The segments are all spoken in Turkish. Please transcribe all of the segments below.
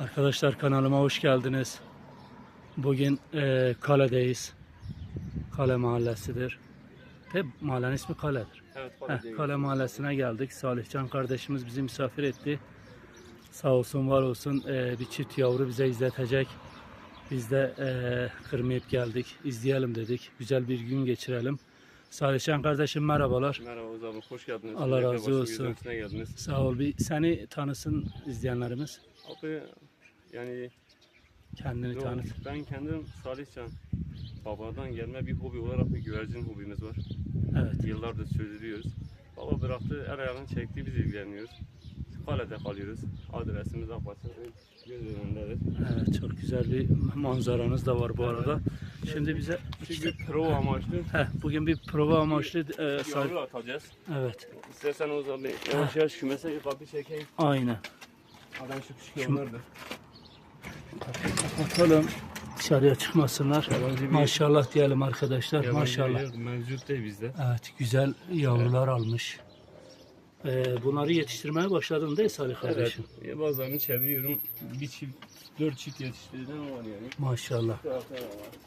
Arkadaşlar kanalıma hoş geldiniz. Bugün e, kaledeyiz. Kale mahallesidir. Ve mahallenin ismi Kale'dir. Evet, Heh, Kale mahallesine geldik. Salihcan kardeşimiz bizi misafir etti. Sağ olsun var olsun e, bir çift yavru bize izletecek. Biz de e, kırmayıp geldik. İzleyelim dedik. Güzel bir gün geçirelim. Salihcan kardeşim merhabalar. Merhaba Oğuz abi, hoş geldiniz. Allah razı olsun. Sağ ol. Bir seni tanısın izleyenlerimiz. Abi yani Kendini yo, tanıt. ben kendim Salihcan babadan gelme bir hobi olarak bir güvercin hobimiz var. Evet. Yıllardır sürdürüyoruz. Baba bıraktı, el ayağını çekti, biz ilgileniyoruz. Kalede kalıyoruz. Adresimiz Akbaş'ın göz önündedir. Evet çok güzel bir manzaranız da var bu arada. Şimdi bize Çünkü prova amaçlı Heh, bugün bir prova amaçlı e, yavru atacağız. Evet. İstersen Oğuz abi yavaş yavaş kümese bir kapı çekeyim. Aynen. Adam şu küçük yavrulardır. Kapatalım. Dışarıya çıkmasınlar. Yabancı bir- Maşallah diyelim arkadaşlar. Yabancı Maşallah. yer Mevcut değil bizde. Evet güzel yavrular almış. Ee, bunları yetiştirmeye başladın değil Salih Evet. kardeşim? Ya bazılarını çeviriyorum. Bir çift, dört çift yetiştirdiğim var yani. Maşallah. Bir.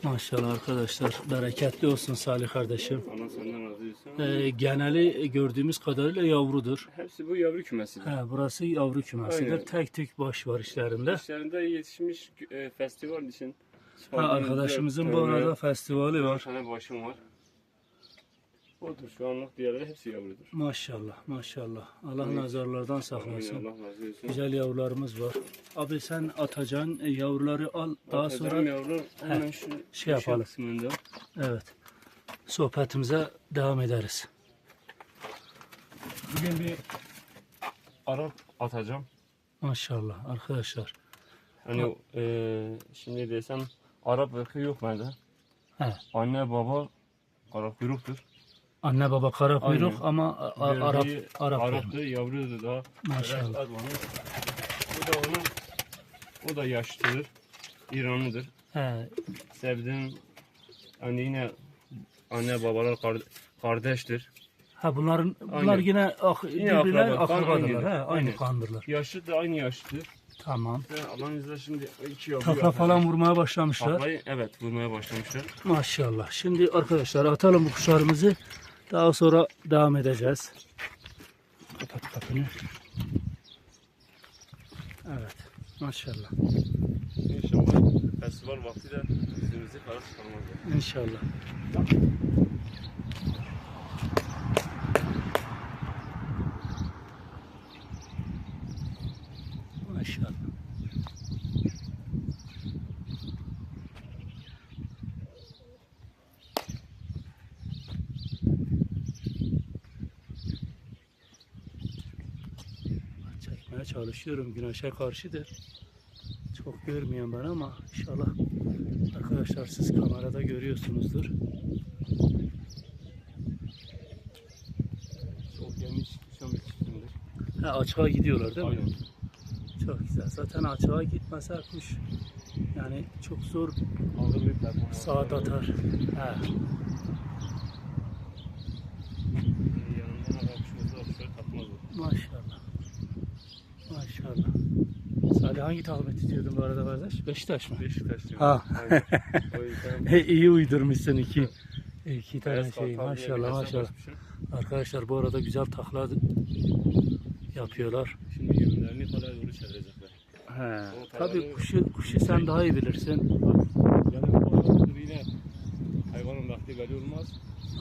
Maşallah arkadaşlar. Bereketli olsun Salih kardeşim. Allah senden razı olsun. Ee, geneli gördüğümüz kadarıyla yavrudur. Hepsi bu yavru kümesidir. He, burası yavru kümesidir. Aynen. Tek tek baş var işlerinde. İşlerinde yetişmiş e, festival için. Ha, arkadaşımızın bu arada festivali dört var. tane başım var. Odur şu anlık diğerleri hepsi yavrudur. Maşallah, maşallah. Allah Evet. nazarlardan Amin, saklasın. Allah razı olsun. Güzel yavrularımız var. Abi sen atacaksın e, yavruları al. Daha Atacağım sonra yavru hemen şu şey yapalım. kısmında. evet. Sohbetimize devam ederiz. Bugün bir Arap atacağım. Maşallah arkadaşlar. Hani e, şimdi desem Arap ırkı yok bende. He. Anne baba kara kuyruktur. Anne baba kara kuyruk Aynen. ama a- a- Arap Verdiği Arap. Arap'tı, yavrudu da. Maşallah. Biraz az var. Bu da onun, o da yaşlıdır. İranlıdır. He, Sevdiğim, hani yine anne babalar kar- kardeştir. ha bunların bunlar Aynen. yine ak, birbirler akraba, kan akrabadırlar. aynıdır. He, aynı Aynen. kandırlar. Yaşlı da aynı yaşlıdır. Tamam. Ve Allah'ın izniyle şimdi iki yavru Takla falan vurmaya başlamışlar. Taklayı evet vurmaya başlamışlar. Maşallah. Şimdi arkadaşlar atalım bu kuşlarımızı. Daha sonra devam edeceğiz. Kapat kapını. Evet. Maşallah. İnşallah festival vakti de yüzümüzü kara çıkarmazlar. İnşallah. Maşallah. Çekmeye çalışıyorum. Güneşe karşıdır. Çok görmüyorum ben ama inşallah arkadaşlar siz kamerada görüyorsunuzdur. Çok şam bir çiftimdir. Ha, açığa gidiyorlar değil mi? Aynen. Çok güzel. Zaten açığa gitmese kuş yani çok zor saat atar. Ha. Ee, Yanından bakışımızda atışları katmaz o. Maşallah. Maşallah. Salih hangi takım ediyordun bu arada kardeş? Beşiktaş mı? Beşiktaş diyor. Ha. Aynen. O yüzden He, iyi uydurmuşsun iki. iki tane beyaz şey. kartal diye bir Maşallah maşallah. Arkadaşlar bu arada güzel takla yapıyorlar. Şimdi yönlerini kaleye doğru çevirecekler. He. Tabii kuşu, kuşu sen daha iyi bilirsin. Yani bu aradır yine hayvanın vakti belli olmaz.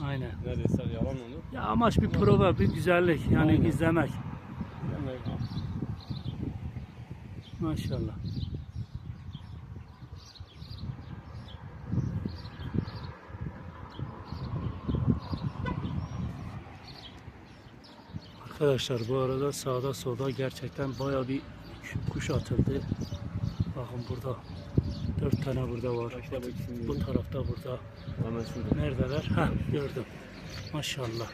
Aynen. Ne desek yalan olur. Ya amaç bir prova, bir güzellik yani Aynen. izlemek. Yani Maşallah. Arkadaşlar bu arada sağda solda gerçekten baya bir kuş atıldı. Bakın burada dört tane burada var. Bu tarafta burada. Neredeler? Ha gördüm. Maşallah.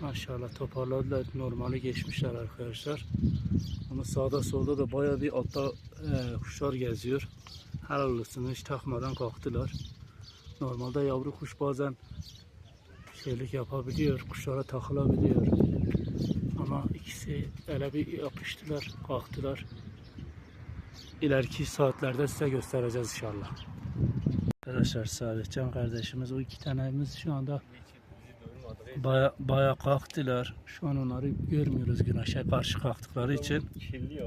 Maşallah toparladılar. Normali geçmişler arkadaşlar. Ama sağda solda da baya bir altta e, kuşlar geziyor. Helal olsun hiç takmadan kalktılar. Normalde yavru kuş bazen şeylik yapabiliyor. Kuşlara takılabiliyor. Ama ikisi ele bir yapıştılar, kalktılar. ileriki saatlerde size göstereceğiz inşallah. Arkadaşlar Salihcan kardeşimiz o iki tanemiz şu anda baya, baya kalktılar. Şu an onları görmüyoruz güneşe karşı kalktıkları için. Kirli da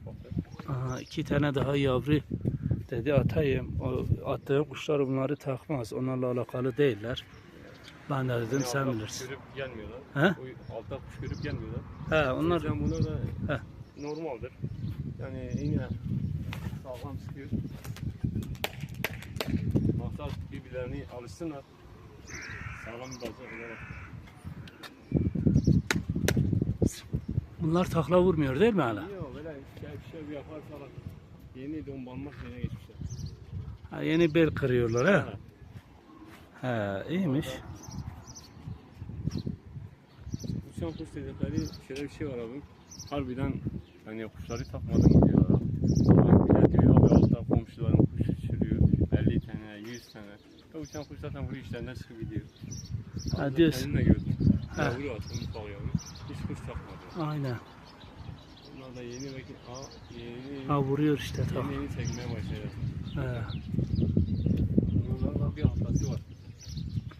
ufaktır. Aha, iki tane daha yavru dedi atayım. O attığım kuşlar bunları takmaz. Onlarla alakalı değiller. Ben de dedim Yani sen bilirsin. Görüp gelmiyorlar. He? O altta kuş görüp gelmiyorlar. He, onlar yüzden bunlar da He. normaldir. Yani yine sağlam çıkıyor. Maksat birbirlerini alışsınlar. Bunlar takla vurmuyor değil mi hala? Yok böyle bir şey, bir şey bir yaparsalar yeni donbanma şeyine geçmişler. Ha, yeni bel kırıyorlar ha. Ha. İyiymiş. Uçan kuş dedikleri şöyle bir şey var abi. Harbiden hani kuşları takmadan gidiyorlar. abi. Bile diyor abi altta komşuların kuş uçuruyor. 50 tane, 100 uçan kuş zaten bu işlerinden çıkıp gidiyor. Ha, diyorsun. Kendimle gördüm. Ha. Yavru attım, ufak yavru. Hiç kuş takmadı. Aynen. Bunlar da yeni belki aa, yeni, Ha vuruyor işte yeni, yeni çekmeye başladı. He. Bunların da bir haftası var.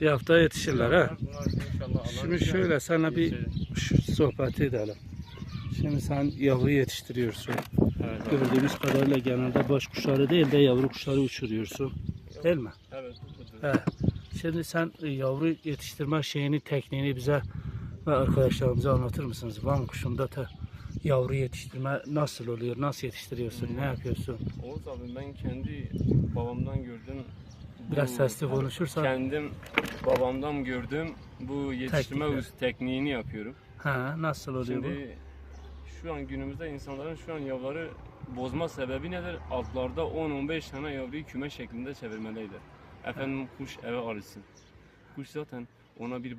Bir hafta yetişirler ha. Bunlar Şimdi şöyle sana bir şu sohbet edelim. Şimdi sen yavru yetiştiriyorsun. Evet. Gördüğümüz kadarıyla genelde baş kuşları değil de yavru kuşları uçuruyorsun. Değil mi? Evet. Şimdi sen e, yavru yetiştirme şeyini, tekniğini bize ve arkadaşlarımıza anlatır mısınız? Van kuşunda da yavru yetiştirme nasıl oluyor? Nasıl yetiştiriyorsun? Ne yapıyorsun? Oğuz abi ben kendi babamdan gördüm. Biraz Bu- sesli konuşursan. Kendim babamdan gördüm. Bu yetiştirme Teknikler. tekniğini yapıyorum. Ha, nasıl oluyor bu? Şimdi şu an günümüzde insanların şu an yavruları bozma sebebi nedir? Altlarda 10-15 tane yavruyu küme şeklinde çevirmeliydi. Efendim kuş eve alışsın. Kuş zaten ona bir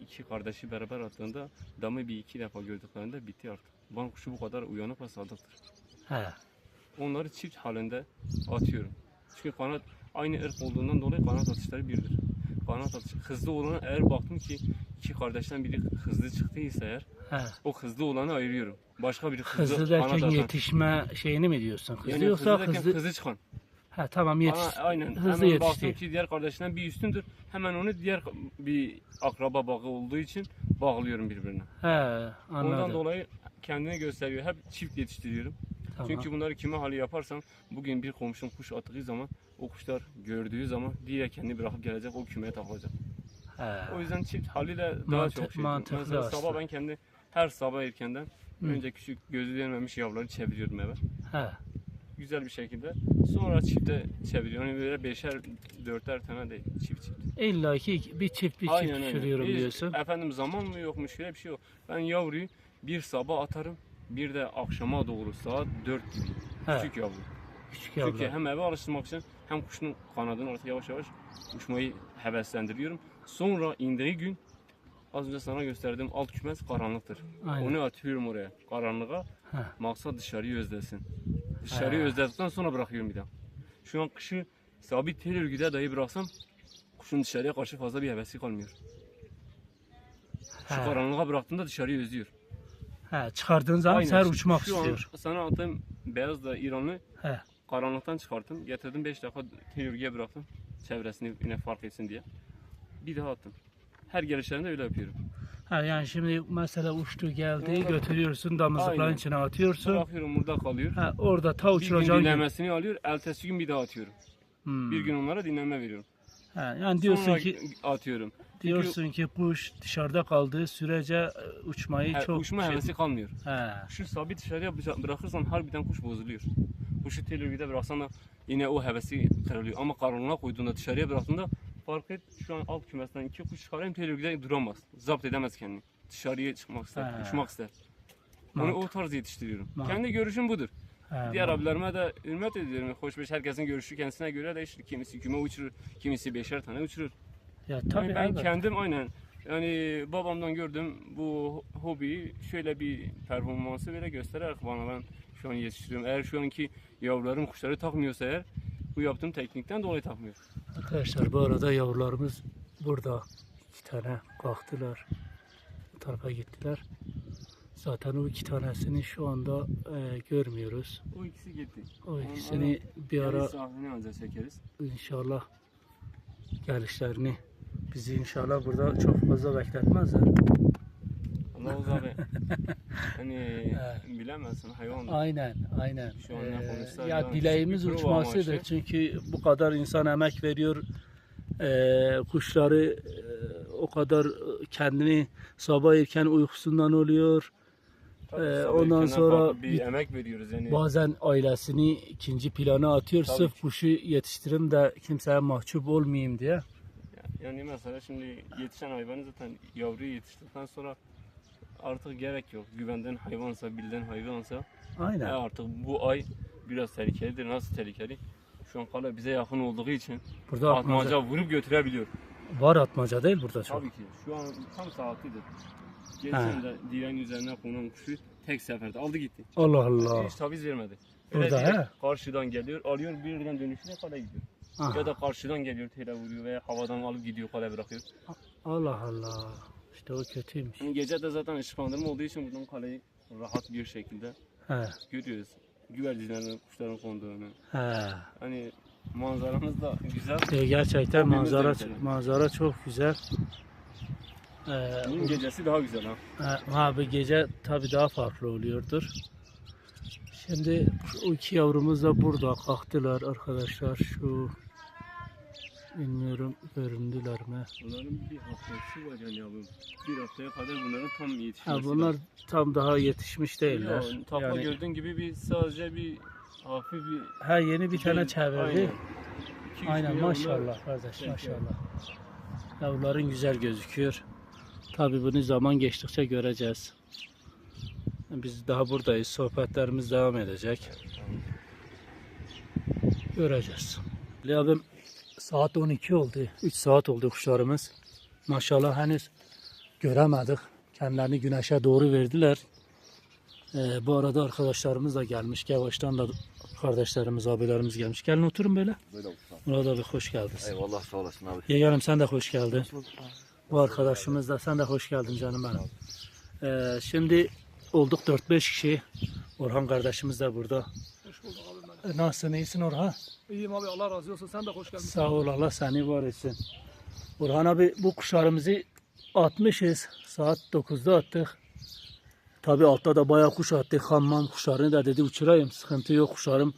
iki kardeşi beraber attığında damı bir iki defa gördüklerinde bitti artık. Van kuşu bu kadar uyanık ve sadıktır. He. Onları çift halinde atıyorum. Çünkü kanat aynı ırk olduğundan dolayı kanat atışları birdir. Kanat atışı hızlı olana eğer baktım ki iki kardeşten biri hızlı çıktıysa eğer He. o hızlı olanı ayırıyorum. Başka biri hızlı, Hızlı kanat derken atan. yetişme şeyini mi diyorsun? Hızlı Yani yoksa derken hızlı... hızlı çıkan. Ha tamam yetiş. Ana- aynen. Hızlı hemen baktım yetişti. ki diğer kardeşinden bir üstündür. Hemen onu diğer bir akraba bağı olduğu için bağlıyorum birbirine. He Ondan anladım. dolayı kendini gösteriyor. Hep çift yetiştiriyorum. Tamam. Çünkü bunları kime hali yaparsam bugün bir komşum kuş attığı zaman o kuşlar gördüğü zaman diğer kendi bırakıp gelecek o kümeye takılacak. He. O yüzden çift haliyle daha Mantı- çok şey. mantıklı Mesela aslında. sabah ben kendi her sabah erkenden Hı. önce küçük gözü değmemiş yavruları çeviriyorum eve. He. Güzel bir şekilde. Sonra çifte çeviriyorum. Yani böyle beşer, dörter tane değil. Çift çift. İlla ki bir çift bir çift Aynen öyle. düşürüyorum Hiç, diyorsun. Efendim zaman mı yokmuş şöyle bir şey yok. Ben yavruyu bir sabah atarım. Bir de akşama doğru saat 4 gibi. He. Küçük yavru. Küçük Çünkü yavrular. hem eve alıştırmak için hem kuşun kanadını artık yavaş yavaş uçmayı heveslendiriyorum. Sonra indiği gün az önce sana gösterdiğim alt kümes karanlıktır. Aynen. Onu atıyorum oraya karanlığa. He. Maksat dışarıyı özlesin. Dışarıyı özledikten sonra bırakıyorum bir daha. Şu an kışı sabit tel örgüde dahi bıraksam kuşun dışarıya karşı fazla bir hevesi kalmıyor. Şu He. karanlığa bıraktığımda dışarıyı özlüyor. He. Çıkardığın zaman Aynen. Şu- uçmak şu istiyor. An sana attığım beyaz da İranlı He. karanlıktan çıkarttım. Getirdim 5 dakika tel örgüye bıraktım. Çevresini yine fark etsin diye. Bir daha attım. Her gelişlerinde öyle yapıyorum. Ha, yani şimdi mesela uçtu geldi Orada- götürüyorsun damızlıkların Aynen. içine atıyorsun. Bırakıyorum burada kalıyor. Ha, orada ta Bir gün uçuracağın gün. dinlemesini alıyor. Ertesi gün bir daha atıyorum. Hmm. Bir gün onlara dinleme veriyorum. Ha, yani diyorsun Sonra ki atıyorum. Diyorsun ki kuş dışarıda kaldığı sürece e, uçmayı he- çok uçma şey- hevesi kalmıyor. He. Şu sabit dışarıya bıça- bırakırsan harbiden kuş bozuluyor. Kuşu tel örgüde bıraksan da yine o hevesi kırılıyor. Ama karanlığa koyduğunda dışarıya bıraktığında fark et şu an alt kümesten iki kuş çıkarayım tel örgüde duramaz. Zapt edemez kendini. Dışarıya çıkmak ister, He. uçmak ister. Onu o tarz yetiştiriyorum. Mantık. Kendi görüşüm budur. He, Diğer mantık. abilerime de hürmet ediyorum. Hoşbeş herkesin görüşü kendisine göre değişir. Kimisi küme uçurur, kimisi beşer tane uçurur. Ya Yani tabii ben elbette. kendim aynen yani babamdan gördüm bu hobiyi şöyle bir performansı böyle göstererek bana ben şu an yetiştiriyorum. Eğer şu anki yavrularım kuşları takmıyorsa eğer bu yaptığım teknikten dolayı takmıyor. Arkadaşlar bu arada yavrularımız burada. iki tane kalktılar. Bu tarafa gittiler. Zaten o iki tanesini şu anda e, görmüyoruz. O ikisi gitti. O ikisini bir ara çekeriz. inşallah gelişlerini bizi inşallah burada çok fazla bekletmezler. Allah uzak hani bilemezsin hayvan. Aynen, aynen. Şu an ne Ee, ya dileğimiz uçmasıdır. amaçlı. Çünkü bu kadar insan emek veriyor. Ee, kuşları e, o kadar kendini sabah erken uykusundan oluyor. Ee, ondan sonra bir emek veriyoruz yani. Bazen ailesini ikinci plana atıyor. Tabii Sırf ki. kuşu yetiştireyim de kimseye mahcup olmayayım diye. Yani mesela şimdi yetişen hayvanı zaten yavruyu yetiştirdikten sonra artık gerek yok. Güvenden hayvansa, bilden hayvansa Aynen. e artık bu ay biraz tehlikelidir. Nasıl tehlikeli? Şu an kale bize yakın olduğu için Burada atmaca, atmaca vurup götürebiliyor. var atmaca değil burada çok. Tabii ki. Şu an tam saatidir. Geçen de direğin üzerine konan kuşu tek seferde aldı gitti. Allah Allah. Hiç taviz vermedi. Burada, direkt he? Karşıdan geliyor, alıyor birden dönüşüne kale gidiyor. Aha. Ya da karşıdan geliyor, tele vuruyor veya havadan alıp gidiyor, kale bırakıyor. Allah Allah. İşte o kötüymüş. Yani gece de zaten ışıklandırma olduğu için buradan kaleyi rahat bir şekilde He. görüyoruz. Güvercinlerin, kuşların konduğunu. He. Hani manzaramız da güzel. E, gerçekten de manzara güzel. manzara çok güzel. Ee, Bunun gecesi daha güzel ha. ha, bu gece tabii daha farklı oluyordur. Şimdi o iki yavrumuz da burada kalktılar arkadaşlar. Şu bilmiyorum göründüler mi? Bunların bir haftası var yani abi. Bir haftaya kadar bunların tam yetişmesi Ha, bunlar tam daha yetişmiş değiller. Ya, takla Yani, gördüğün gibi bir sadece bir hafif bir ha yeni bir tane Aynen. çevirdi. Aynen ya maşallah kardeş maşallah. Yavruların güzel gözüküyor. Tabi bunu zaman geçtikçe göreceğiz. Biz daha buradayız. Sohbetlerimiz devam edecek. Göreceğiz. Abim saat 12 oldu. 3 saat oldu kuşlarımız. Maşallah henüz göremedik. Kendilerini güneşe doğru verdiler. Ee, bu arada arkadaşlarımız da gelmiş. Yavaştan da kardeşlerimiz, abilerimiz gelmiş. Gelin oturun böyle. Böyle usta. Murat abi hoş geldiniz. Eyvallah sağ olasın abi. Yeğenim sen de hoş geldin. Bu arkadaşımız da sen de hoş geldin canım benim. Ee, şimdi olduk 4-5 kişi. Orhan kardeşimiz de burada. Hoş bulduk Nasılsın iyisin Orhan? İyiyim abi Allah razı olsun. Sen de hoş geldin. Sağ ol Allah seni var etsin. Orhan abi bu kuşlarımızı atmışız. Saat 9'da attık. Tabi altta da bayağı kuş attık. Hammam kuşlarını da dedi uçurayım. Sıkıntı yok kuşlarım.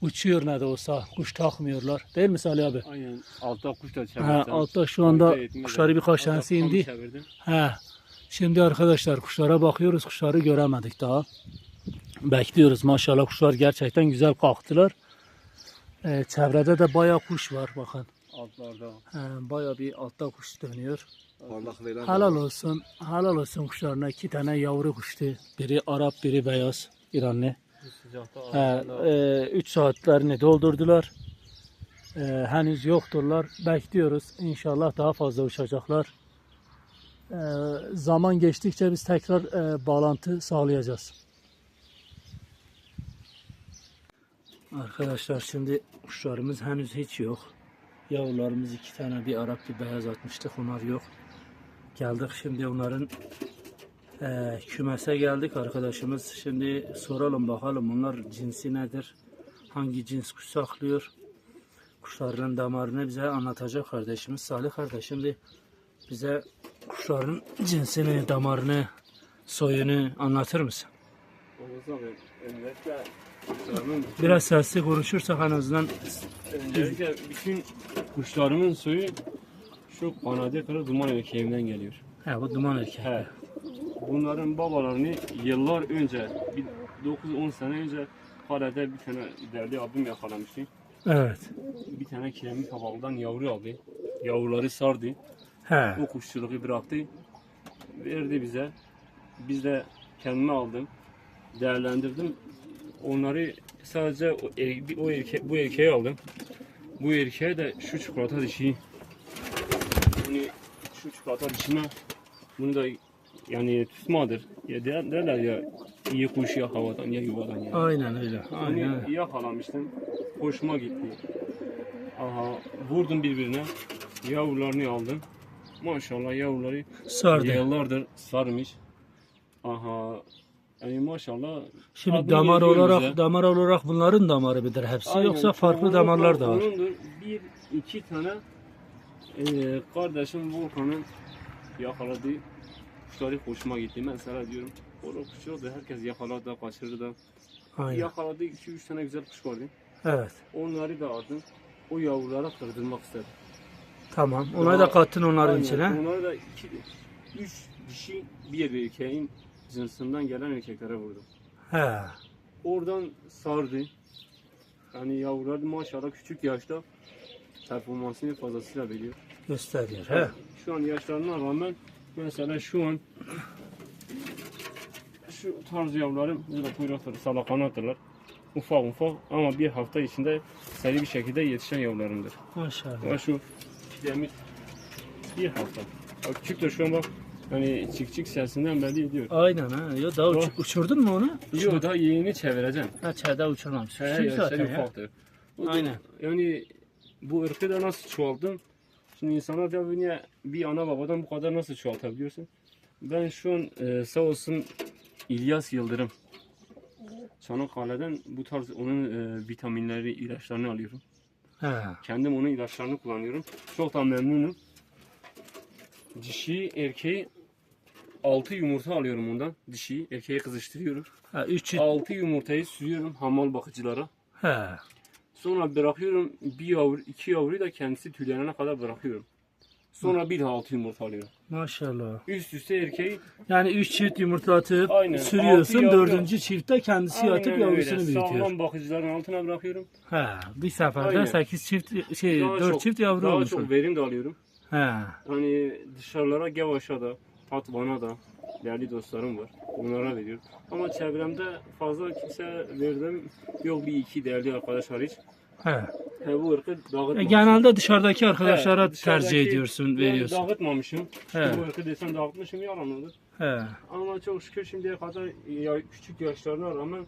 Uçuyor ne de olsa. Kuş takmıyorlar. Değil mi Salih abi? Aynen altta kuş da çevirdim. Altta şu anda kuşları birkaç tanesi indi. He. Şimdi arkadaşlar kuşlara bakıyoruz. Kuşları göremedik daha. Bekliyoruz. Maşallah kuşlar gerçekten güzel kalktılar. Ee, çevrede de bayağı kuş var bakın. Altlarda. He, bayağı bir altta kuş dönüyor. Parlak veren Helal olsun. Helal olsun kuşlarına. iki tane yavru kuştu. Biri Arap, biri beyaz. İranlı. He, e, üç saatlerini doldurdular. E, henüz yokturlar. Bekliyoruz. İnşallah daha fazla uçacaklar. E, zaman geçtikçe biz tekrar e, bağlantı sağlayacağız. Arkadaşlar şimdi kuşlarımız henüz hiç yok. Yavrularımız iki tane bir Arap bir beyaz atmıştık. Onlar yok. Geldik şimdi onların ee, kümese geldik arkadaşımız. Şimdi soralım bakalım bunlar cinsi nedir? Hangi cins kuş saklıyor? Kuşların damarını bize anlatacak kardeşimiz Salih kardeş. Şimdi bize kuşların cinsini, damarını, soyunu anlatır mısın? Oğuz abi öncelikle Biraz sesli konuşursak en azından öncelikle bütün kuşlarımın soyu şu kanadı kırık duman erkeğimden geliyor. he, bu duman erkek. He. Bunların babalarını yıllar önce, bir 9-10 sene önce Kale'de bir tane değerli abim yakalamıştı. Evet. Bir tane kiremit kabağından yavru aldı. Yavruları sardı. He. O kuşçuluğu bıraktı. Verdi bize. Biz de kendime aldım. Değerlendirdim. Onları sadece o, er- o erke, bu erkeği aldım. Bu erkeğe de şu çikolata dişi bunu şu çikolata dişime bunu da yani tutmadır. Ya der- derler ya iyi kuş ya havadan ya yuvadan ya. Aynen öyle. Onu Aynen. yakalamıştım. Hoşuma gitti. Aha vurdum birbirine. Yavrularını aldım. Maşallah yavruları Sardı. yıllardır sarmış. Aha Yani maşallah Şimdi damar olarak bize. damar olarak bunların damarı midir hepsi Aynen, yoksa farklı çoğunlukla damarlar da var. Onundur. Bir iki tane eee kardeşim Volkan'ın yakaladığı kuşları hoşuma gitti. Mesela diyorum o kuşu da herkes yakalar da kaçırır da. Aynen. Yakaladığı iki üç tane güzel kuş vardı. Evet. Onları da aldım. O yavrulara kırdırmak istedim. Tamam. Ona da kattın onların Aynen, içine. Onları da iki, üç dişi bir erkeğin cinsinden gelen erkeklere vurdum. He. Oradan sardı. Yani yavrular maşallah küçük yaşta performansını fazlasıyla veriyor. Gösteriyor. He. Şu an yaşlarına rağmen mesela şu an şu tarz yavrularım burada kuyruktır, salakanattırlar. Ufak ufak ama bir hafta içinde seri bir şekilde yetişen yavrularımdır. Maşallah. Ama şu pidemiz bir hafta. Bak küçüktür şu an bak. Hani çık çık sesinden belli ediyor. Aynen ha. Ya daha uç- uçurdun mu onu? Yok daha yeğeni çevireceğim. Ha çayda uçurmamış. He, Küçük zaten ya. ufaktır. O da- Aynen. Yani bu ırkı da nasıl çoğaldım? Şimdi insanlar da niye bir ana babadan bu kadar nasıl çoğaltabiliyorsun? Ben şu an e, sağ olsun İlyas Yıldırım. Çanakkale'den bu tarz onun e, vitaminleri, ilaçlarını alıyorum. He. Kendim onun ilaçlarını kullanıyorum. Çok da memnunum. Dişi, erkeği 6 yumurta alıyorum ondan. Dişi, erkeği kızıştırıyorum. Ha, üç 6 yumurtayı sürüyorum hamal bakıcılara. He. Sonra bırakıyorum bir yavru, iki yavruyu da kendisi tüylenene kadar bırakıyorum. Sonra bir daha altı yumurta alıyorum. Maşallah. Üst üste erkeği Yani üç çift yumurta atıp Aynen. sürüyorsun. Altı yavru. Dördüncü çiftte kendisi aynen yavrusunu öyle. büyütüyor. Sağlam bakıcıların altına bırakıyorum. He. Bir seferde Aynen. sekiz çift şey Daha dört çok- çift yavru Daha olmuş. çok verim de alıyorum. He. Hani dışarılara Gavaş'a da, Patvan'a da değerli dostlarım var. Onlara veriyorum. Ama çevremde fazla kimse verdim. Yok bir iki değerli arkadaş hariç. He. He, bu ırkı dağıtmamışım. E, genelde dışarıdaki arkadaşlara He, dışarıdaki- tercih ediyorsun, Yani veriyorsun. Dağıtmamışım. He. Bu ırkı desem dağıtmışım yalan olur. He. Ama çok şükür şimdiye kadar ya, küçük yaşlarına rağmen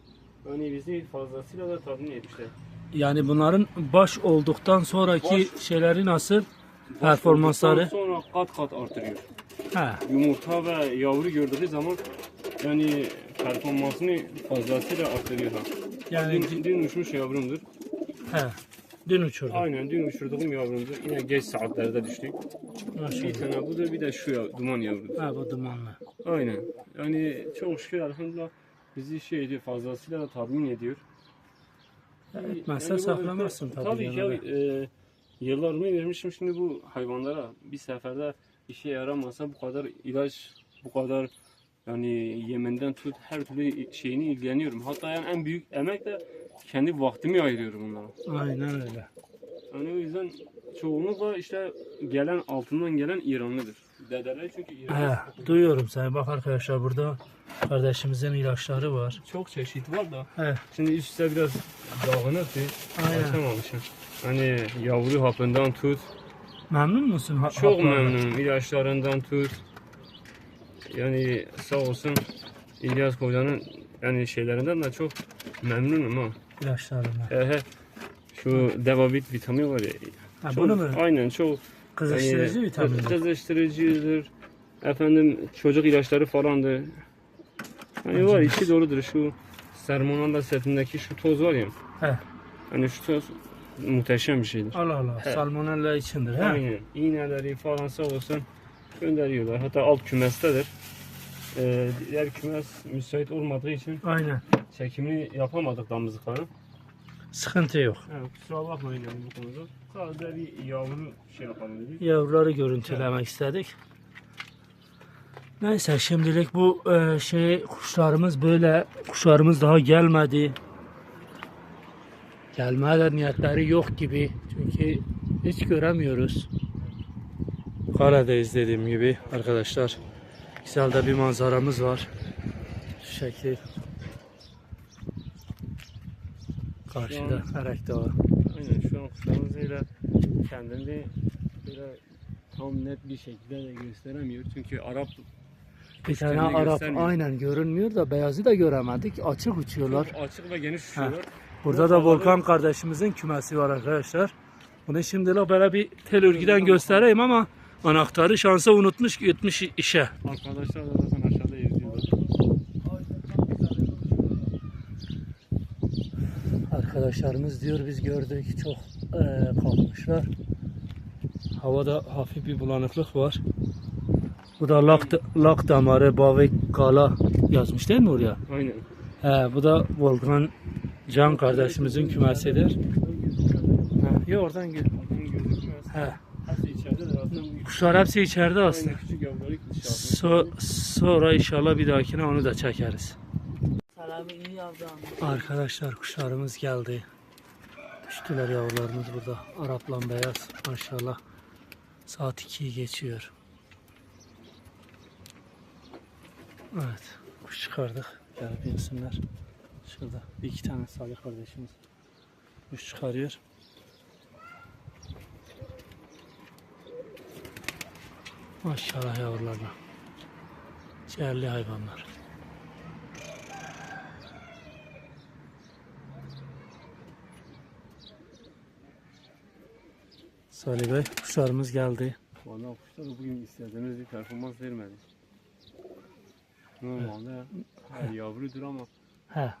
hani bizi fazlasıyla da tatmin etmişler. Yani bunların baş olduktan sonraki Baş- şeyleri nasıl? Performansları. Sonra kat kat artırıyor. He. Yumurta ve yavru gördüğü zaman yani performansını fazlasıyla artırıyor. Ha. Yani Dün, dün uçmuş yavrumdur. he. Dün uçurdum. Aynen dün uçurduğum yavrumdur. Yine geç saatlerde düştü. Bir Maşallah. tane budur bir de şu yav- duman yavrudur. Ha bu dumanlı. Aynen. Yani çok şükür elhamdülillah bizi şey ediyor fazlasıyla da tatmin ediyor. Etmezse bu- saklamazsın tabii Tabii ki e, yıllarımı vermişim şimdi bu hayvanlara bir seferde işe yaramasa bu kadar ilaç bu kadar yani yemenden tut her türlü şeyini ilgileniyorum. Hatta yani en büyük emek de kendi vaktimi ayırıyorum onlara. Aynen öyle. Yani o yüzden çoğunlukla işte gelen altından gelen İranlıdır. Dedeler çünkü He, duyuyorum seni. Bak arkadaşlar burada kardeşimizin ilaçları var. çok çeşit var da He, Şimdi üst üste biraz dağınıktı. Aynen. Açamamışım. Hani yavru hapından tut. memnun musun? ha- Çok haplardan? memnunum. İlaçlarından tut. Yani sağ olsun İlyas Koca'nın yani şeylerinden de çok memnunum ha. İlaçlarından. He he. Şu devabit vitamini var ya. Ha, çok- bunu mu? Aynen çok. Kızıştırıcı yani, vitamin. Kızıştırıcıdır. Efendim çocuk ilaçları falandır. Hani var içi doludur şu sermonalla setindeki şu toz var ya. He. Hani şu toz muhteşem bir şeydir. Allah Allah. He. Salmonella içindir. He. Aynen. İğneleri falan sağ olsun gönderiyorlar. Hatta alt kümestedir. Ee, diğer kümes müsait olmadığı için Aynen. çekimini yapamadık damızlıkların. Sıkıntı yok. Evet, kusura bakmayın yani bu konuda. Sadece bir yavru şey yapalım dedik. Yavruları görüntülemek istedik. Neyse şimdilik bu e, şey kuşlarımız böyle kuşlarımız daha gelmedi. Gelmeye de niyetleri yok gibi. Çünkü hiç göremiyoruz. Kaledeyiz dediğim gibi arkadaşlar. Güzel de bir manzaramız var. Şu şekil. Karşıda Erek Dağı kendini böyle tam net bir şekilde de gösteremiyor. Çünkü Arap bir tane Arap aynen görünmüyor da beyazı da göremedik. Açık uçuyorlar. Çok açık ve geniş uçuyorlar. Heh. Burada da Volkan kardeşimizin kümesi var arkadaşlar. Bunu şimdi la böyle bir tel örgüden göstereyim ama anahtarı şansa unutmuş gitmiş işe. Arkadaşlar da zaten aşağıda izliyorlar. Arkadaşlarımız diyor biz gördük çok kalkmışlar. Havada hafif bir bulanıklık var. Bu da lak, lak damarı Bavik Gala yazmış değil mi oraya? Aynen. He, bu da Volkan Can kardeşimizin kümesidir. He, yok oradan gel. He, kuşlar hepsi içeride aslında. So, sonra inşallah bir dahakine onu da çekeriz. Selamı iyi yazdım. Arkadaşlar kuşlarımız geldi. Düştüler yavrularımız burada. Araplan beyaz maşallah. Saat 2'yi geçiyor. Evet. Kuş çıkardık. Gelip insinler. Şurada bir iki tane Salih kardeşimiz kuş çıkarıyor. Maşallah yavrularına. Değerli hayvanlar. Salih Bey kuşlarımız geldi. Valla kuşlar bugün istediğimiz bir performans vermedi. Normalde her yavrudur ama He.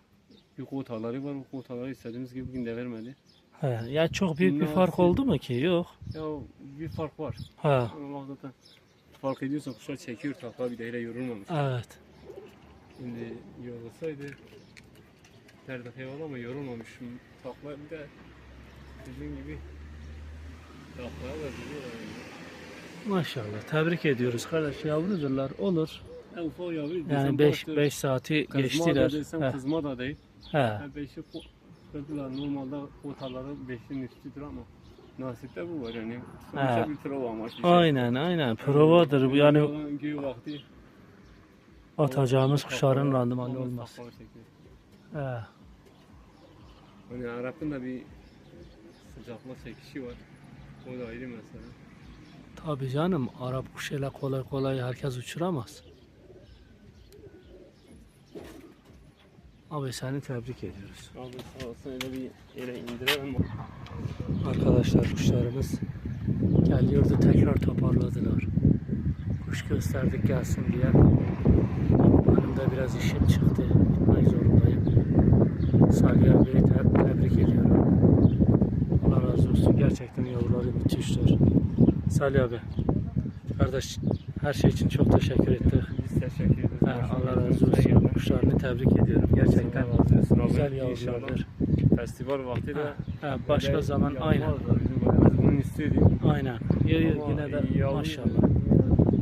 bir kotaları var. O kotaları istediğimiz gibi bugün de vermedi. He. Ya çok büyük bir Nasıl? fark oldu mu ki? Yok. Ya bir fark var. Ha. Ama zaten fark ediyorsa kuşlar çekiyor takla bir de yorulmamış. Evet. Şimdi yorulsaydı derdik eyvallah ama yorulmamış. Takla bir de dediğim gibi taklaya da duruyorlar yani. Maşallah. Tebrik ediyoruz kardeş. Yavrudurlar. Olur. En ufak yavru Yani desem 5 baştır. 5 saati Kızma geçtiler. da desem He. kızma da değil. He. Yani beşi ko- kırdılar. Normalde kotaları beşin üstüdür ama nasipte bu var yani. Sonuçta He. bir prova amaç bir şey. Aynen aynen. Provadır. Yani Olan göğü vakti atacağımız kuşların takla- olmaz. He. Hani Arap'ın da bir sıcaklık çekişi var. O da ayrı mesele. Tabii canım. Arap kuşuyla kolay kolay herkes uçuramaz. Abi seni tebrik ediyoruz. Abi sağ olsun öyle bir yere indiremem. Arkadaşlar kuşlarımız geliyordu tekrar toparladılar. Kuş gösterdik gelsin diye. Benim de biraz işim çıktı. Gitmek zorundayım. Salih abiyi te- tebrik ediyorum. Razı olsun. Gerçekten yavruları müthiştir. Salih abi. Kardeş her şey için çok teşekkür ettik. Biz teşekkür ederiz. Ha, Allah razı olsun. Kuşlarını tebrik ediyorum. Gerçekten güzel yavrulardır. Festival vakti de Ha, ha, başka zaman aynen. bunu istiyordu. Aynen. Ama yine de yavru- maşallah.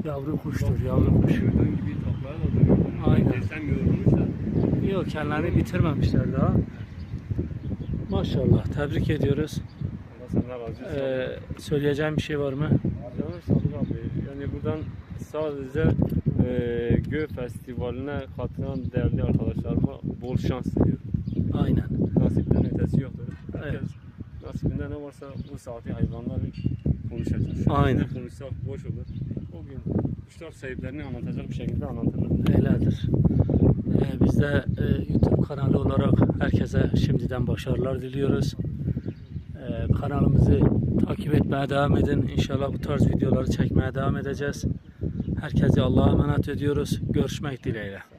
Yavru kuştur, yavru kuş. Gördüğün gibi toprağa da duruyor. Aynen. Desem yorulmuş da. Yok kendilerini bitirmemişler daha. Maşallah. Tebrik ediyoruz. Allah senden razı olsun. Ee, söyleyeceğim bir şey var mı? Canım Sabri abi. Yani buradan sadece e, Gö Festivali'ne katılan değerli arkadaşlarıma bol şans diliyorum. Aynen. Nasipten ötesi yoktur. Herkes Evet. nasibinde ne varsa bu saati hayvanlar konuşacak. Şu Aynen. ne konuşsak boş olur. O gün kuşlar sahiplerini anlatacak bir şekilde anlatırlar. Öyledir. Ee, biz de e, YouTube kanalı olarak herkese şimdiden başarılar diliyoruz. Kanalımızı takip etmeye devam edin. İnşallah bu tarz videoları çekmeye devam edeceğiz. Herkese Allah'a emanet ediyoruz. Görüşmek dileğiyle.